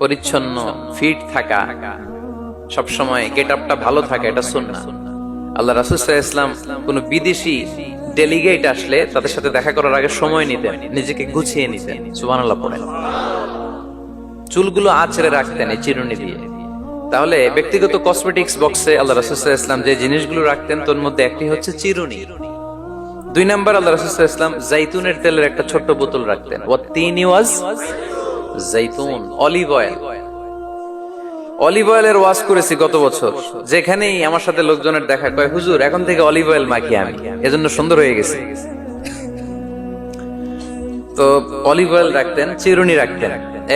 পরিচ্ছন্ন ফিট থাকা। সবসময় গেট আপটা ভালো থাকা, এটা সুন্না আল্লাহ রাসুল ইসলাম কোন বিদেশি ডেলিগেট আসলে তাদের সাথে দেখা করার আগে সময় নিতেন, নিজেকে গুছিয়ে নিতেন। সুবান আল্লাহ চুলগুলো আছড়ে রাখতেন এই চিরুনি দিয়ে। তাহলে ব্যক্তিগত কসমেটিক্স বক্সে আল্লাহ রাসুল ইসলাম যে জিনিসগুলো রাখতেন, তোর মধ্যে একটি হচ্ছে চিরুনি। দুই নাম্বার আল্লাহ রাসুল ইসলাম জাইতুনের তেলের একটা ছোট্ট বোতল রাখতেন। ও তিন ওয়াজ জাইতুন, অলিভ অয়েল। অলিভ অয়েলের ওয়াজ করেছি গত বছর। যেখানেই আমার সাথে লোকজনের দেখা কয়, হুজুর, এখন থেকে অলিভ অয়েল মাখি আমি। এজন্য সুন্দর হয়ে গেছে। তো অলিভ অয়েল রাখতেন, চিরুনি রাখতেন।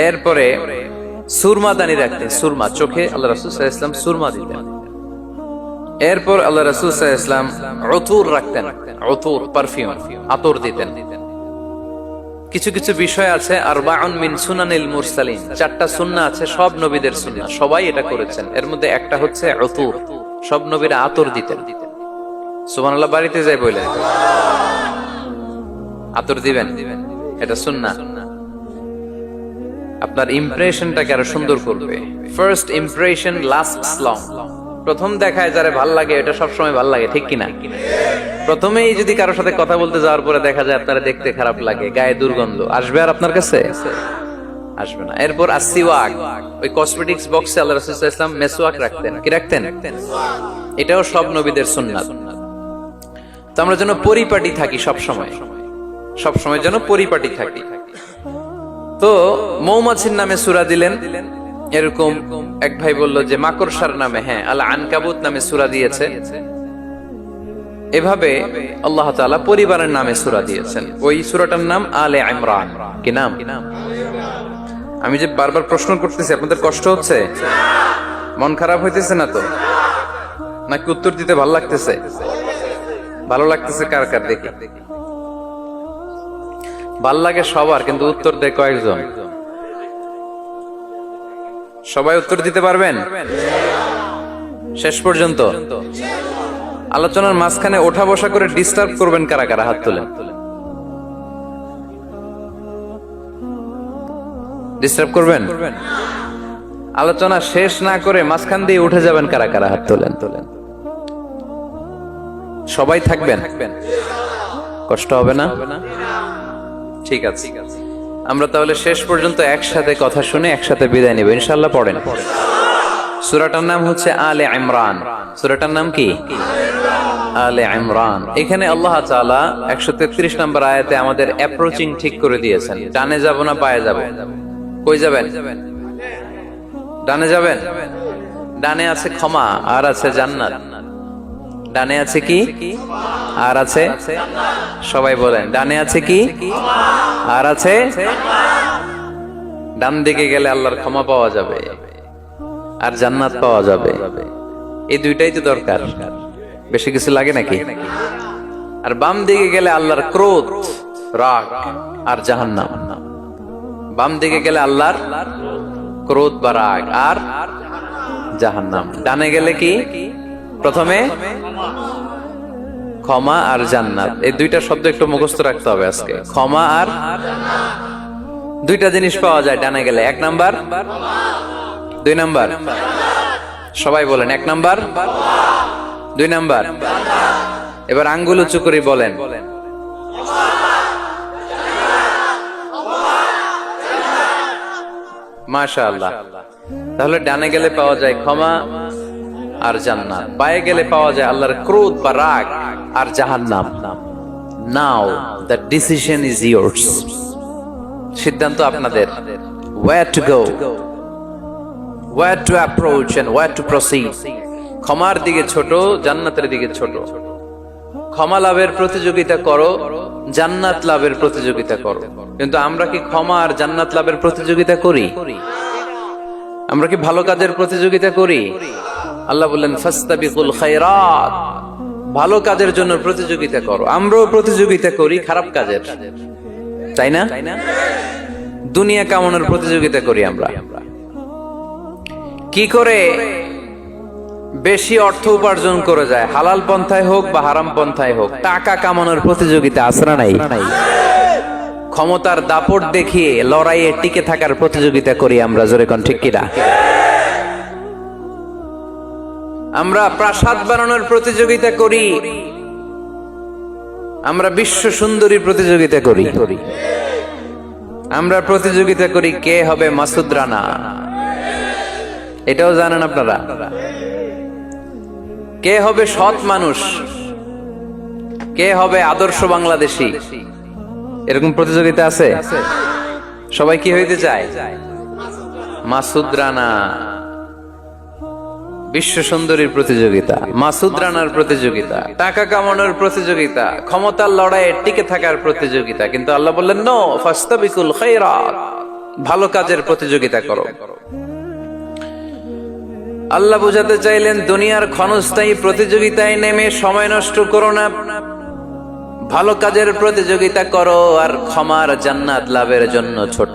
এরপরে সুরমা দানি রাখতেন, সুরমা চোখে আল্লাহ রাসুল ইসলাম সুরমা দিতেন। এরপর আল্লাহ রাসুল ইসলাম অতুর রাখতেন অতুর পারফিউম, আতর দিতেন। কিছু কিছু বিষয় আছে আর বাউন মিন সুনানিল মুরসালিন। চারটা সুন্না আছে, সব নবীদের সুন্না সবাই এটা করেছেন। এর মধ্যে একটা হচ্ছে অতুর সব নবীরা আতর দিতেন। সুবহানাল্লাহ, বাড়িতে যাই বলে আতর দিবেন? এটা সুন্না আপনার ইমপ্রেশনটাকে আরও সুন্দর করবে। ফার্স্ট ইমপ্রেশন লাস্ট লং প্রথম দেখায় যারা ভালো লাগে, এটা সবসময় ভালো লাগে, ঠিক কিনা? প্রথমেই যদি কারোর সাথে কথা বলতে যাওয়ার পরে দেখা যায় আপনারা দেখতে খারাপ লাগে, গায়ে দুর্গন্ধ। আসবে আর আপনার কাছে? আসবে না। এরপর আসিওয়াক ওই কসমেটিক্স বক্সে আল্লাহ রাসূল ইসলাম মেসওয়াক রাখতেন। কি রাখতেন? এটাও সব নবীদের সুন্নাত। তো আমরা যেন পরিপাটি থাকি সব সময় সব সময় যেন পরিপাটি থাকি। তো মৌমাছির নামে সুরা দিলেন। এরকম এক ভাই বলল যে, মাকড়সার নামে হ্যাঁ আল্লাহ আনকাবুত নামে সুরা দিয়েছে। এভাবে আল্লাহ তাআলা পরিবারের নামে সুরা দিয়েছেন। ওই সুরাটার নাম আলে ইমরান। কি নাম? আমি যে বারবার প্রশ্ন করতেছি, আপনাদের কষ্ট হচ্ছে? মন খারাপ হইতেছে না তো? নাকি উত্তর দিতে ভালো লাগতেছে? ভালো লাগতেছে কার কার দেখি? ভালো লাগে সবার, কিন্তু উত্তর দেয় কয়েকজন। সবাই উত্তর দিতে পারবেন? শেষ পর্যন্ত? আলোচনার মাঝখানে ওঠা বসা করে ডিস্টার্ব করবেন কারা কারা, হাত তোলেন। ডিস্টার্ব করবেন? আলোচনা শেষ না করে মাঝখান দিয়ে উঠে যাবেন কারা কারা, হাত তোলেন। তোলেন সবাই থাকবেন? কষ্ট হবে না? ঠিক আছে। আমরা তাহলে শেষ পর্যন্ত একসাথে কথা শুনে একসাথে বিদায় নেব। ইনশাল্লাহ পড়েন। সুরাটার নাম হচ্ছে আলে ইমরান। সুরাটার নাম কি? আলে ইমরান। এখানে আল্লাহ তাআলা 133 নম্বর আয়াতে আমাদের অ্যাপ্রোচিং ঠিক করে দিয়েছেন। ডানে যাব না যাব? কই যাবেন? ডানে যাবেন? ডানে আছে ক্ষমা, আর আছে জান্নাত। ডানে আছে কি? আর আছে? সবাই বলেন, ডানে আছে কি? আর আছে? ডান দিকে গেলে আল্লাহর ক্ষমা পাওয়া যাবে, আর জান্নাত পাওয়া যাবে। এই দুইটাই তো দরকার। বেশি কিছু লাগে নাকি? আর বাম দিকে গেলে আল্লাহর ক্রোধ, রাগ আর জাহান্নাম। বাম দিকে গেলে আল্লাহর ক্রোধ বা রাগ আর জাহান্নাম। ডানে গেলে কি? প্রথমে ক্ষমা আর জান্নাত। এই দুইটা শব্দ একটু মুখস্থ রাখতে হবে আজকে। ক্ষমা আর দুইটা জিনিস পাওয়া যায় ডানে গেলে। এক নাম্বার, দুই নাম্বার। সবাই বলেন, এক নাম্বার। দুই নাম্বার। এবার আঙ্গুল উঁচু করে বলেন। মাশা আল্লাহ তাহলে ডানে গেলে পাওয়া যায় ক্ষমা আর জান্নাত। বায়ে গেলে পাওয়া যায় আল্লাহর ক্রোধ বা রাগ আর now the decision is yours সিদ্ধান্ত আপনাদের। Where to go where to approach and where to proceed ক্ষমার দিকে ছোট, জান্নাতের দিকে ছোট। ক্ষমা লাভের প্রতিযোগিতা করো, জান্নাত লাভের প্রতিযোগিতা করো। কিন্তু আমরা কি ক্ষমা আর জান্নাত লাভের প্রতিযোগিতা করি? আমরা কি ভালো কাজের প্রতিযোগিতা করি? আল্লাহ বললেন ভালো কাজের জন্য প্রতিযোগিতা করো। আমরাও প্রতিযোগিতা করি খারাপ কাজের। তাই না? দুনিয়া কামনের প্রতিযোগিতা করি আমরা। কি করে? বেশি অর্থ উপার্জন করে যায়। হালাল পন্থায় হোক বা হারাম পন্থায় হোক, টাকা কামানোর প্রতিযোগিতা আসরা নাই? ক্ষমতার দাপট দেখিয়ে লড়াইয়ে টিকে থাকার প্রতিযোগিতা করি আমরা, জোরে কোন, ঠিক কিনা? আমরা প্রাসাদ বানানোর প্রতিযোগিতা করি। আমরা বিশ্ব সুন্দরী প্রতিযোগিতা করি। আমরা প্রতিযোগিতা করি কে হবে মাসুদ রানা। এটাও জানেন আপনারা? কে হবে সৎ মানুষ? কে হবে আদর্শ বাংলাদেশি? এরকম প্রতিযোগিতা আছে? সবাই কি হইতে চায়? মাসুদ রানা। বিশ্ব সুন্দরীর প্রতিযোগিতা, মাসুদ রানার প্রতিযোগিতা, টাকা কামানোর প্রতিযোগিতা, ক্ষমতার লড়াইয়ে টিকে থাকার প্রতিযোগিতা। কিন্তু আল্লাহ বললেন, নো, ফাস্তাবিকুল খায়রাত। ভালো কাজের প্রতিযোগিতা করো। আল্লাহ বোঝাতে চাইলেন, দুনিয়ার ক্ষণস্থায়ী প্রতিযোগিতায় নেমে সময় নষ্ট করো না। ভালো কাজের প্রতিযোগিতা করো, আর ক্ষমার জান্নাত লাভের জন্য ছোট।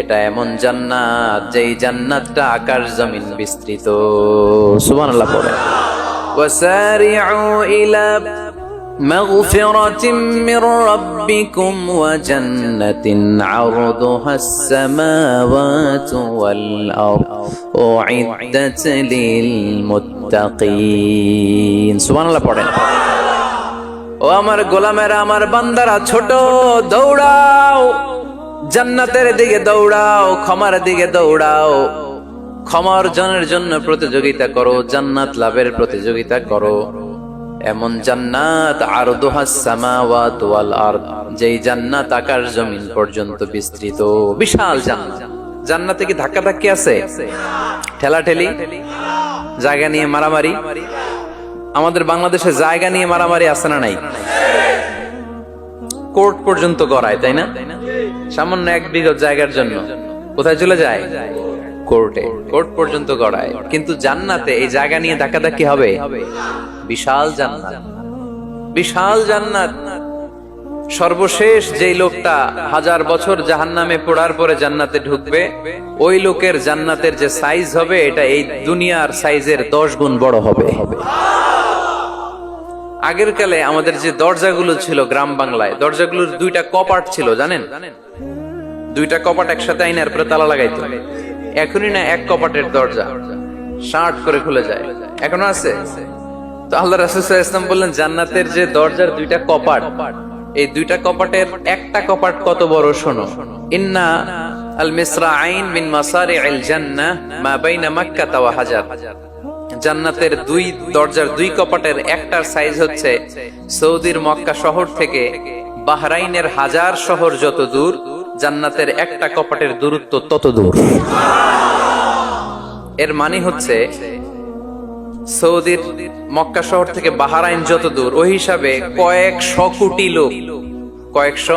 এটা এমন জান্নাত, যেই জান্নাতটা আকাশ জমিন বিস্তৃত। সুবহানাল্লাহ পড়ে। ওয়াসারিউ ইলা مغفرة من ربكم وجنة عرضها السماوات والأرض أعدت للمتقين سبحان الله পড়েন ও আমার গোলামেরা আমার বান্দারা ছোট দৌড়াও জান্নাতের দিকে দৌড়াও ক্ষমার দিকে দৌড়াও ক্ষমা অর্জনের জন্য প্রতিযোগিতা করো জান্নাত লাভের প্রতিযোগিতা করো এমন জান্নাত আর সামাওয়াত যেই জান্নাত আকাশ জমিন পর্যন্ত বিস্তৃত। বিশাল জান্নাত। জান্নাতে কি ধাক্কা ধাক্কি আছে? ঠেলা ঠেলি জায়গা নিয়ে মারামারি। আমাদের বাংলাদেশে জায়গা নিয়ে মারামারি আছে না নাই? কোর্ট পর্যন্ত গড়ায়, তাই না? সামান্য এক বিঘত জায়গার জন্য। কোথায় চলে যায়? কোর্টে। কোর্ট পর্যন্ত গড়ায়। কিন্তু জান্নাতে এই জায়গা নিয়ে ধাক্কাধাক্কি হবে? বিশাল জান্নাত। বিশাল জান্নাত। সর্বশেষ যেই লোকটা হাজার বছর জাহান্নামে পড়ার পরে জান্নাতে ঢুকবে, ওই লোকের জান্নাতের যে সাইজ হবে, এটা এই দুনিয়ার সাইজের দশ গুণ বড় হবে। আগের কালে আমাদের যে দরজাগুলো ছিল গ্রাম বাংলায়, দরজাগুলোর দুইটা কপাট ছিল, জানেন? দুইটা কপাট একসাথে আইনার পরে তালা লাগাইতো। এখনই না, এক কপাটের দরজা। শার্ট করে খুলে যায়। এখনও আছে? তো আল্লাহ রাসুল ইসলাম বললেন, জান্নাতের যে দরজার দুইটা কপাট, এই দুইটা কপাটের একটা কপাট কত বড় শোনো। ইন্না আল মিসরা আইন মিন আল মা বাইনা মাক্কা ওয়া হাজার। জান্নাতের দুই, দরজার দুই কপাটের একটার সাইজ হচ্ছে সৌদির মক্কা শহর থেকে বাহরাইনের হাজার শহর যত দূর জান্নাতের একটা কপাটের দূরত্ব তত দূর। এর মানে হচ্ছে, সৌদির মক্কা শহর থেকে বাহারাইন যত দূর, ওই হিসাবে কয়েকশো কোটি লোক, কয়েকশো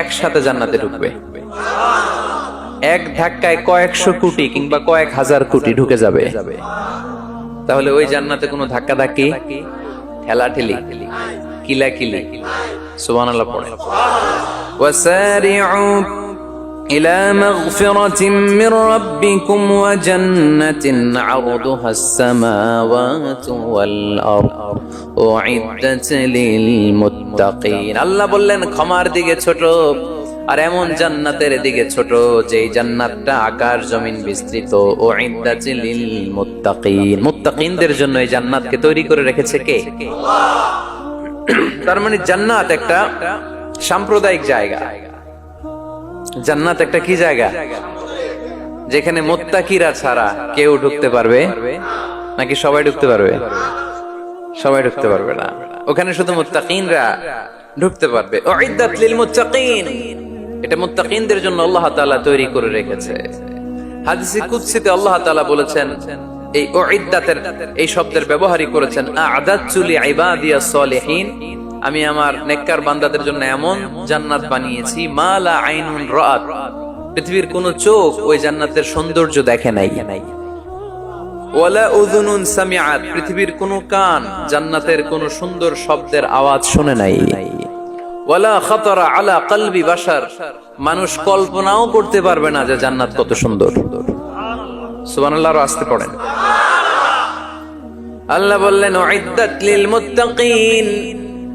একসাথে জান্নাতে ঢুকবে। এক ধাক্কায় কয়েকশো কোটি কিংবা কয়েক হাজার কোটি ঢুকে যাবে। তাহলে ওই জান্নাতে কোনো ধাক্কা ধাক্কি ঠেলা ঠেলি কিলা কিলি সুবান পড়ে। وسارعوا إلى مغفرة من ربكم وجنة عرضها السماوات والأرض أعدت للمتقين আল্লাহ বললেন ক্ষমার দিকে ছোট আর এমন জান্নাতের দিকে ছোট যেই জান্নাতটা আকাশ জমিন বিস্তৃত ও লিল মুত্তাকিন মুত্তাকিনদের জন্য এই জান্নাতকে তৈরি করে রেখেছে কে তার মানে জান্নাত একটা সাম্প্রদায়িক জায়গা। জান্নাত একটা কি জায়গা? যেখানে মোত্তাকিরা ছাড়া কেউ ঢুকতে পারবে নাকি সবাই ঢুকতে পারবে? সবাই ঢুকতে পারবে না। ওখানে শুধু মুত্তাকিনরা ঢুকতে পারবে। এটা মুত্তাকিনদের জন্য আল্লাহ তাআলা তৈরি করে রেখেছে। হাদিসে কুদসিতে আল্লাহ তাআলা বলেছেন, এই উইদ্দাতের, এই শব্দের ব্যবহারই করেছেন, আ'দাতু লি ইবাদিয়াস সলিহিন। আমি আমার নেককার বান্দাদের জন্য এমন জান্নাত বানিয়েছি মালা আইনুন রাত পৃথিবীর কোন চোখ ওই জান্নাতের সৌন্দর্য দেখে নাই। ওয়ালা উযুনুন সামিআত। পৃথিবীর কোন কান জান্নাতের কোন সুন্দর শব্দের আওয়াজ শুনে নাই। ওয়ালা খাতারা আলা কলবি বাশার। মানুষ কল্পনাও করতে পারবে না যে জান্নাত কত সুন্দর। সুবহানাল্লাহ আসতে পড়েন। আল্লাহ বললেন লিল মুত্তাকিন।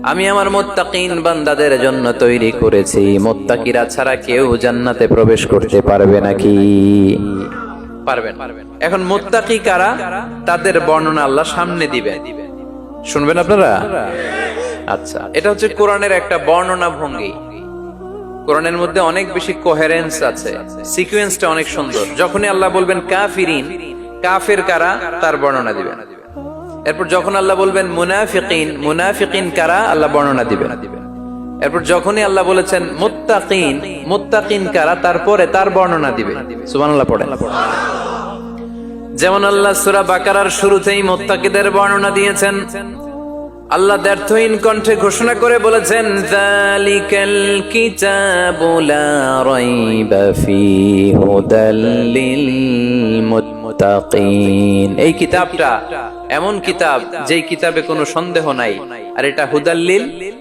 আমি আমার মুত্তাকিন বান্দাদের জন্য তৈরি করেছি। মোত্তাকিরা ছাড়া কেউ জান্নাতে প্রবেশ করতে পারবে নাকি? পারবেন। এখন মুত্তাকি কারা? তাদের বর্ণনা আল্লাহ সামনে দিবেন শুনবেন আপনারা? আচ্ছা এটা হচ্ছে কোরআনের একটা বর্ণনা ভঙ্গি। কোরআনের মধ্যে অনেক বেশি কোহেরেন্স আছে। সিকোয়েন্সটা অনেক সুন্দর। যখনই আল্লাহ বলবেন কাফিরিন, কাফের কারা? তার বর্ণনা দিবেন। এরপর যখন আল্লাহ বলবেন, মুনাফিকিন মুনাফিকিন কারা? আল্লাহ বর্ণনা দিবেন। এরপর যখনই আল্লাহ বলেছেন, মুত্তাকিন মুত্তাকিন কারা? তারপরে তার বর্ণনা দিবে। সুবহানাল্লাহ পড়েন। যেমন আল্লাহ সূরা বাকারার শুরুতেই মুত্তাকিদের বর্ণনা দিয়েছেন। আল্লাহ দ্ব্যর্থহীন কণ্ঠে ঘোষণা করে বলেছেন, যালিকাল কিতাবু রাইবা ফীহি এই কিতাবটা এমন কিতাব যেই কিতাবে কোনো সন্দেহ নাই। আর এটা হুদাল্লিল?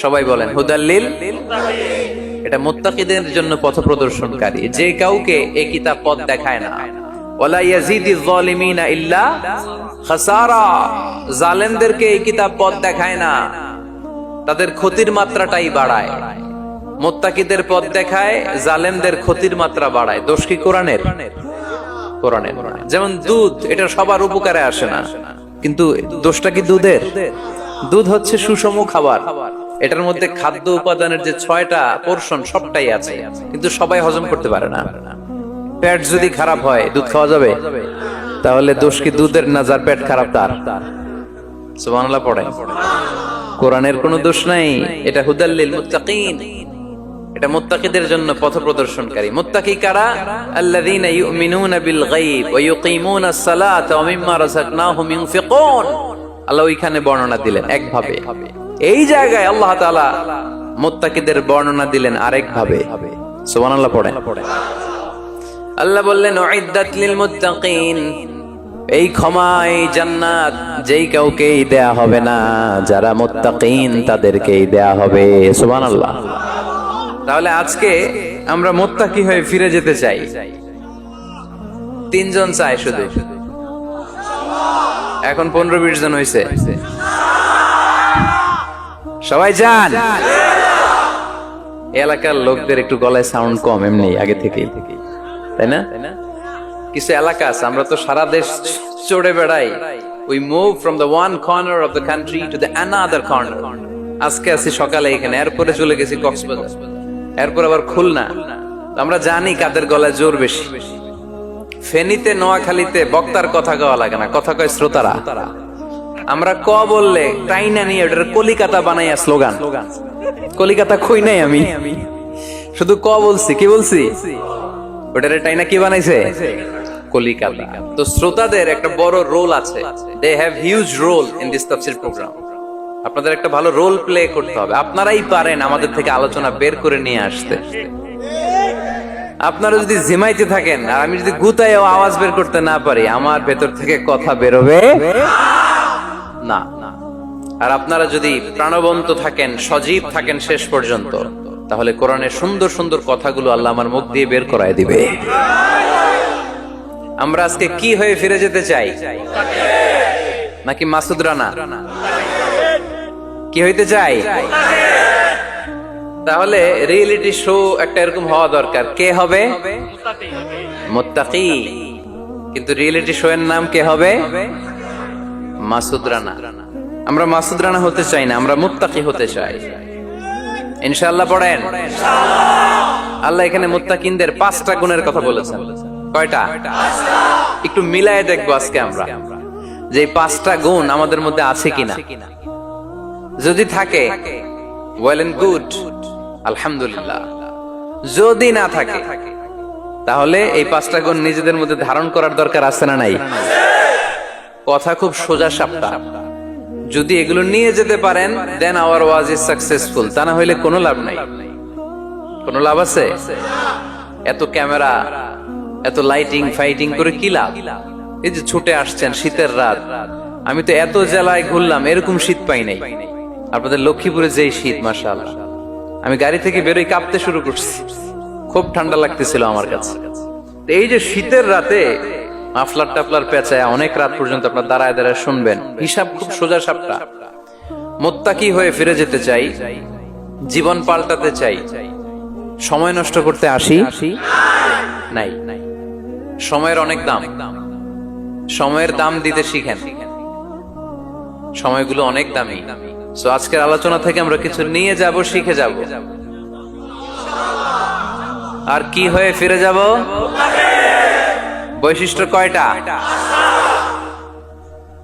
সবাই বলেন, হুদাল্লিল? এটা মুত্তাকিদের জন্য পথ প্রদর্শনকারী। যে কাউকে এই কিতাব পথ দেখায় না। তাদের ক্ষতির মাত্রাটাই বাড়ায়। মোত্তাকিদের পথ দেখায় ক্ষতির মাত্রা বাড়ায়। দোষ কি কোরআনের? কোরআনের। যেমন দুধ, এটা সবার উপকারে আসে না। কিন্তু দোষটা কি দুধের? দুধ হচ্ছে সুষম খাবার। এটার মধ্যে খাদ্য উপাদানের যে ছয়টা পোর্শন সবটাই আছে। কিন্তু সবাই হজম করতে পারে না। পেট যদি খারাপ হয়, দুধ খাওয়া যাবে? তাহলে দোষ কি দুধের না যার পেট খারাপ তার? সুবহানাল্লাহ পড়ে। কোরআনের কোনো দোষ নাই। এটা হুদাল্লিল মুত্তাকিন। এটা মুত্তাকিদের জন্য পথ প্রদর্শনকারী মুত্তাকি কারা? আল্লাযীনা ইউমিনুনা বিল গায়ব ওয়া সালাতা ওয়া মিম্মা রাযাকনাহুম ইউনফিকুন আল্লাহ ওইখানে বর্ণনা দিলেন একভাবে। এই জায়গায় আল্লাহ তাআলা মুত্তাকিদের বর্ণনা দিলেন আরেক ভাবে সুবহানাল্লাহ পড়েন। আল্লাহ বললেন, উইদ্দাত লিল মুত্তাকিন। এই ক্ষমা এই জান্নাত, যেই কাউকেই দেয়া হবে না। যারা মুত্তাকিন, তাদেরকেই দেয়া হবে। সুবহানাল্লাহ। তাহলে আজকে আমরা মোত্তাকি হয়ে ফিরে যেতে চাই। তিনজন চাই শুধু। এখন পনেরো বিশ জন হয়েছে সবাই যান। এলাকার লোকদের একটু গলায় সাউন্ড কম এমনি, আগে থেকেই। তাই না? কিছু এলাকা আছে, আমরা তো সারা দেশ চড়ে বেড়াই। We move from the one corner of the country to the another corner আজকে আছি সকালে এখানে এরপরে চলে গেছি কক্সবাজার। এরপর আবার খুলনা। আমরা জানি কাদের গলায় জোর বেশি। ফেনীতে, নোয়াখালীতে বক্তার কথা কওয়া লাগে না, কথা কয় শ্রোতারা। আমরা ক বললে টাইনা নিয়ে ওটার কলিকাতা বানাইয়া স্লোগান। কলিকাতা কই নাই আমি? শুধু ক বলছি, কি বলছি? ওটারে টাইনা কি বানাইছে? কলিকাতা। তো শ্রোতাদের একটা বড় রোল আছে। They have huge role in this তাফসির প্রোগ্রাম আপনাদের একটা ভালো রোল প্লে করতে হবে। আপনারাই পারেন আমাদের থেকে আলোচনা বের করে নিয়ে আসতে। আপনারা যদি জিমাইতে থাকেন, আর আমি যদি গুতায় আওয়াজ বের করতে না পারি, আমার ভেতর থেকে কথা বেরোবে না। আর আপনারা যদি প্রাণবন্ত থাকেন, সজীব থাকেন শেষ পর্যন্ত, তাহলে কোরআনের সুন্দর সুন্দর কথাগুলো আল্লাহ আমার মুখ দিয়ে বের করায় দিবে। আমরা আজকে কি হয়ে ফিরে যেতে চাই? নাকি মাসুদ রানা? কি হইতে চাই? তাহলে রিয়েলিটি শো একটা এরকম হওয়া দরকার। কে হবে? মোত্তাকি। কিন্তু রিয়েলিটি শো এর নাম কে হবে? মাসুদ রানা। আমরা মাসুদ রানা হতে চাই না, আমরা মুত্তাকি হতে চাই। ইনশাআল্লাহ পড়েন? আল্লাহ এখানে মুত্তাকিনদের পাঁচটা গুণের কথা বলেছেন। কয়টা? একটু মিলায় দেখব আজকে আমরা। যে পাঁচটা গুণ আমাদের মধ্যে আছে কিনা। যদি থাকে ওয়েল এন্ড গুড আলহামদুলিল্লাহ যদি না থাকে, তাহলে এই পাঁচটা গুণ নিজেদের মধ্যে ধারণ করার দরকার আছে না নাই? কথা খুব সোজা সাপটা। যদি এগুলো নিয়ে যেতে পারেন দেন আওয়ার ওয়াজ ইজ সাকসেসফুল তা না হইলে কোনো লাভ নাই। কোনো লাভ আছে? এত ক্যামেরা, এত লাইটিং ফাইটিং করে কি লাভ? এই যে ছুটে আসছেন শীতের রাত। আমি তো এত জেলায় ঘুরলাম, এরকম শীত পাই নাই। আপনাদের লক্ষ্মীপুরে যেই শীত মাসাল আমি গাড়ি থেকে বেরোই কাঁপতে শুরু করছি। খুব ঠান্ডা লাগতেছিল আমার কাছে। এই যে শীতের রাতে মাফলার টাফলার পেঁচায় অনেক রাত পর্যন্ত আপনার দাঁড়ায় দাঁড়ায় শুনবেন। হিসাব খুব সোজা সাপটা। মোত্তাকি হয়ে ফিরে যেতে চাই, জীবন পাল্টাতে চাই। সময় নষ্ট করতে আসি? নাই। সময়ের অনেক দাম। সময়ের দাম দিতে শিখেন। সময়গুলো অনেক দামি। তো আজকের আলোচনা থেকে আমরা কিছু নিয়ে যাব, শিখে যাব। আর কি হয়ে ফিরে যাব? বৈশিষ্ট্য কয়টা?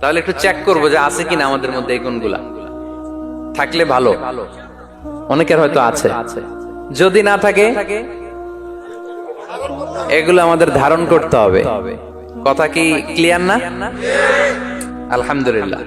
তাহলে একটু চেক করব যে আছে কিনা আমাদের মধ্যে এই গুণগুলা। থাকলে ভালো। অনেকের হয়তো আছে। যদি না থাকে, এগুলো আমাদের ধারণ করতে হবে। কথা কি ক্লিয়ার না? আলহামদুলিল্লাহ।